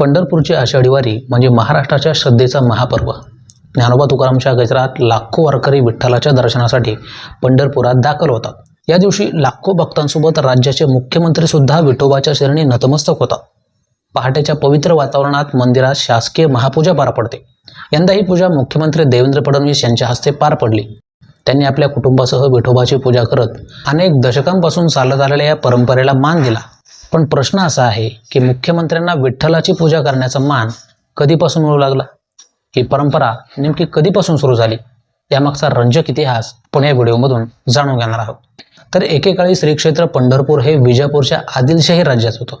पंढरपूरची आषाढी वारी म्हणजे महाराष्ट्राच्या श्रद्धेचा महापर्व. ज्ञानोबा तुकारामच्या गजरात लाखो वारकरी विठ्ठलाच्या दर्शनासाठी पंढरपुरात दाखल होतात. या दिवशी लाखो भक्तांसोबत राज्याचे मुख्यमंत्री सुद्धा विठोबाच्या शरणी नतमस्तक होतात. पहाटेच्या पवित्र वातावरणात मंदिरात शासकीय महापूजा पार पडते. यंदा ही पूजा मुख्यमंत्री देवेंद्र फडणवीस यांच्या हस्ते पार पडली. त्यांनी आपल्या कुटुंबासह विठोबाची पूजा करत अनेक दशकांपासून चालत आलेल्या या परंपरेला मान दिला. पण प्रश्न असा आहे की मुख्यमंत्र्यांना विठ्ठलाची पूजा करण्याचा मान कधीपासून मिळू लागला? ही परंपरा नेमकी कधीपासून सुरू झाली? यामागचा रंजक इतिहास आपण या व्हिडिओमधून जाणून घेणार आहोत. तर एकेकाळी श्री क्षेत्र पंढरपूर हे विजापूरच्या आदिलशाही राज्यात होतं.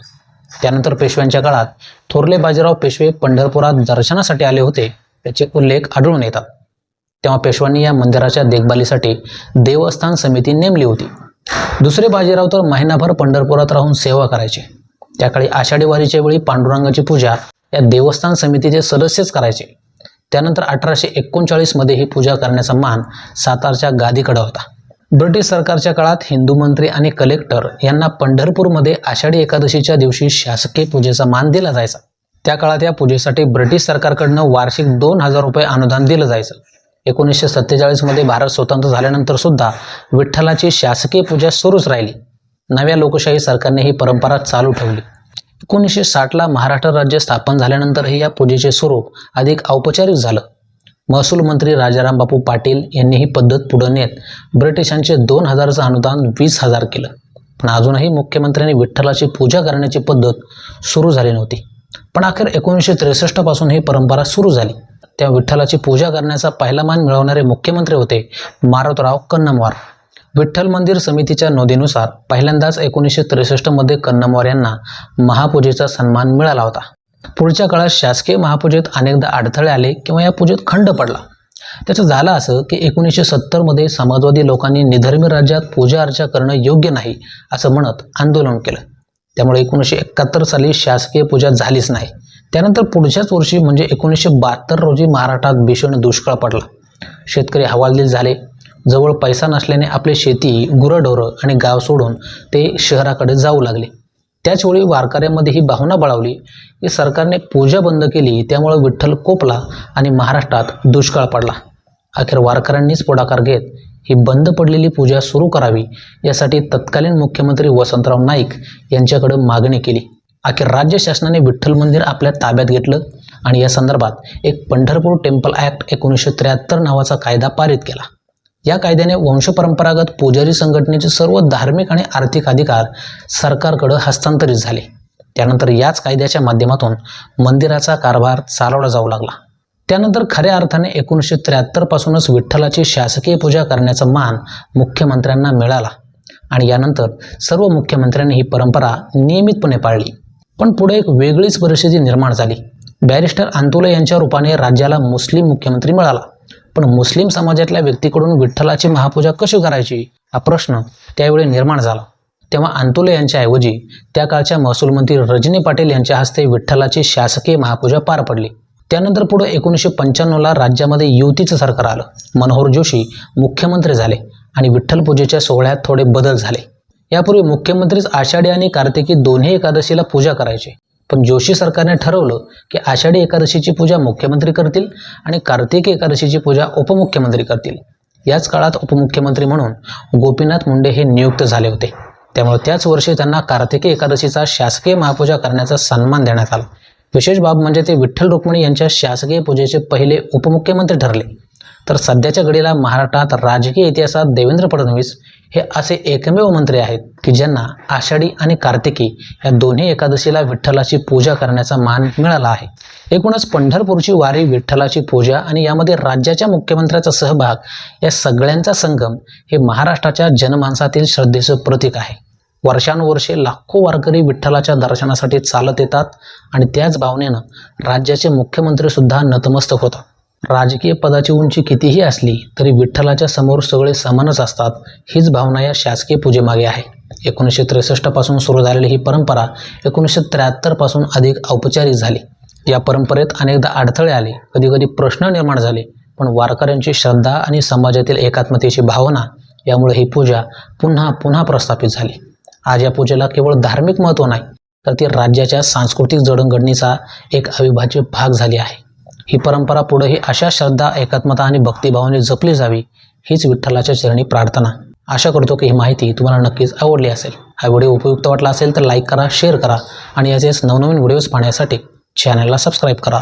त्यानंतर पेशव्यांच्या काळात थोरले बाजीराव पेशवे पंढरपुरात दर्शनासाठी आले होते याचे उल्लेख आढळून येतात. तेव्हा पेशव्यांनी या मंदिराच्या देखभालीसाठी देवस्थान समिती नेमली होती. दुसरे बाजीराव तर महिनाभर पंढरपुरात राहून सेवा करायचे. त्याकाळी आषाढी वारीच्या वेळी पांडुरंगाची पूजा या देवस्थान समितीचे सदस्यच करायचे. त्यानंतर अठराशे एकोणचाळीसमध्ये ही पूजा करण्याचा मान सातारच्या गादीकडे होता. ब्रिटिश सरकारच्या काळात हिंदू मंत्री आणि कलेक्टर यांना पंढरपूरमध्ये आषाढी एकादशीच्या दिवशी शासकीय पूजेचा मान दिला जायचा. त्या काळात या पूजेसाठी ब्रिटिश सरकारकडनं वार्षिक दोन हजार रुपये अनुदान दिलं जायचं. एकोणीसशे सत्तेचाळीसमध्ये भारत स्वतंत्र झाल्यानंतर सुद्धा विठ्ठलाची शासकीय पूजा सुरूच राहिली. नव्या लोकशाही सरकारने ही परंपरा चालू ठेवली. एकोणीसशे साठला महाराष्ट्र राज्य स्थापन झाल्यानंतरही या पूजेचे स्वरूप अधिक औपचारिक झालं. महसूल मंत्री राजाराम बापू पाटील यांनी ही पद्धत पुढे नेत ब्रिटिशांचे दोन हजारचं अनुदान वीस हजार केलं. पण अजूनही मुख्यमंत्र्यांनी विठ्ठलाची पूजा करण्याची पद्धत सुरू झाली नव्हती. पण अखेर एकोणीसशे त्रेसष्टपासून ही परंपरा सुरू झाली. त्या विठ्ठलाची पूजा करण्याचा पहिला मान मिळवणारे मुख्यमंत्री होते मारुतराव कन्नमवार. विठ्ठल मंदिर समितीच्या नोंदीनुसार पहिल्यांदाच एकोणीसशे त्रेसष्टमध्ये कन्नमवार यांना महापूजेचा सन्मान मिळाला होता. पुढच्या काळात शासकीय महापूजेत अनेकदा अडथळे आले किंवा या पूजेत खंड पडला. त्याचं झालं असं की एकोणीसशे सत्तरमध्ये समाजवादी लोकांनी निधर्मी राज्यात पूजा अर्चा करणं योग्य नाही असं म्हणत आंदोलन केलं. त्यामुळे एकोणीसशे एकाहत्तर साली शासकीय पूजा झालीच नाही. त्यानंतर पुढच्याच वर्षी म्हणजे एकोणीसशे बहात्तर रोजी महाराष्ट्रात भीषण दुष्काळ पडला. शेतकरी हवालदिल झाले. जवळ पैसा नसल्याने आपली शेती गुरंढोरं आणि गाव सोडून ते शहराकडे जाऊ लागले. त्याचवेळी वारकऱ्यांमध्ये ही भावना बळावली की सरकारने पूजा बंद केली त्यामुळे विठ्ठल कोपला आणि महाराष्ट्रात दुष्काळ पडला. अखेर वारकऱ्यांनीच पुढाकार घेत ही बंद पडलेली पूजा सुरू करावी यासाठी तत्कालीन मुख्यमंत्री वसंतराव नाईक यांच्याकडे मागणी केली. अखेर राज्य शासनाने विठ्ठल मंदिर आपल्या ताब्यात घेतलं आणि या संदर्भात एक पंढरपूर टेम्पल ॲक्ट एकोणीसशे त्र्याहत्तर नावाचा कायदा पारित केला. या कायद्याने वंशपरंपरागत पुजारी संघटनेचे सर्व धार्मिक आणि आर्थिक अधिकार सरकारकडे हस्तांतरित झाले. त्यानंतर याच कायद्याच्या माध्यमातून मंदिराचा कारभार चालवला जाऊ लागला. त्यानंतर खऱ्या अर्थाने एकोणीसशे त्र्याहत्तरपासूनच विठ्ठलाची शासकीय पूजा करण्याचा मान मुख्यमंत्र्यांना मिळाला आणि यानंतर सर्व मुख्यमंत्र्यांनी ही परंपरा नियमितपणे पाळली. पण पुढे एक वेगळीच परिस्थिती निर्माण झाली. बॅरिस्टर अंतुले यांच्या रूपाने राज्याला मुस्लिम मुख्यमंत्री मिळाला. पण मुस्लिम समाजातल्या व्यक्तीकडून विठ्ठलाची महापूजा कशी करायची हा प्रश्न त्यावेळी निर्माण झाला. तेव्हा अंतुले यांच्याऐवजी त्या काळच्या महसूल मंत्री रजनी पाटील यांच्या हस्ते विठ्ठलाची शासकीय महापूजा पार पडली. त्यानंतर पुढे एकोणीसशे पंच्याण्णवला राज्यामध्ये युतीचं सरकार आलं. मनोहर जोशी मुख्यमंत्री झाले आणि विठ्ठल पूजेच्या सोहळ्यात थोडे बदल झाले. यापूर्वी मुख्यमंत्रीच आषाढी आणि कार्तिकी दोन्ही एकादशीला पूजा करायचे. पण जोशी सरकारने ठरवलं की आषाढी एकादशीची पूजा मुख्यमंत्री करतील आणि कार्तिकी एकादशीची पूजा उपमुख्यमंत्री करतील. याच काळात उपमुख्यमंत्री म्हणून गोपीनाथ मुंडे हे नियुक्त झाले होते. त्यामुळे त्याच वर्षी त्यांना कार्तिकी एकादशीचा शासकीय महापूजा करण्याचा सन्मान देण्यात आला. विशेष बाब म्हणजे ते विठ्ठल रुक्मिणी यांच्या शासकीय पूजेचे पहिले उपमुख्यमंत्री ठरले. तर सध्याच्या घडीला महाराष्ट्रात राजकीय इतिहासात देवेंद्र फडणवीस हे असे एकमेव मंत्री आहेत की ज्यांना आषाढी आणि कार्तिकी या दोन्ही एकादशीला विठ्ठलाची पूजा करण्याचा मान मिळाला आहे. एकूणच पंढरपूरची वारी विठ्ठलाची पूजा आणि यामध्ये राज्याच्या मुख्यमंत्र्याचा सहभाग या सगळ्यांचा संगम हे महाराष्ट्राच्या जनमानसातील श्रद्धेचं प्रतीक आहे. वर्षानुवर्षे लाखो वारकरी विठ्ठलाच्या दर्शनासाठी चालत येतात आणि त्याच भावनेनं राज्याचे मुख्यमंत्रीसुद्धा नतमस्तक होतात. राजकीय पदाची उंची कितीही असली तरी विठ्ठलाच्या समोर सगळे समानच असतात हीच भावना या शासकीय पूजेमागे आहे. एकोणीसशे त्रेसष्टपासून सुरू झालेली ही परंपरा एकोणीसशे त्र्याहत्तरपासून अधिक औपचारिक झाली. या परंपरेत अनेकदा अडथळे आले कधीकधी प्रश्न निर्माण झाले पण वारकऱ्यांची श्रद्धा आणि समाजातील एकात्मतेची भावना यामुळे ही पूजा पुन्हा पुन्हा प्रस्थापित झाली. आज या पूजेला केवळ धार्मिक महत्त्व नाही तर ती राज्याच्या सांस्कृतिक जडणघडणीचा एक अविभाज्य भाग झाली आहे. ही परंपरा पुढेही अशा श्रद्धा एकात्मता आणि भक्तिभावाने जपली जावी हीच विठ्ठलाच्या चरणी प्रार्थना. आशा करतो की ही माहिती तुम्हाला नक्कीच आवडली असेल. हा व्हिडिओ उपयुक्त वाटला असेल तर लाईक करा शेअर करा आणि असेच नवनवीन व्हिडिओज पाहण्यासाठी चॅनलला सबस्क्राईब करा.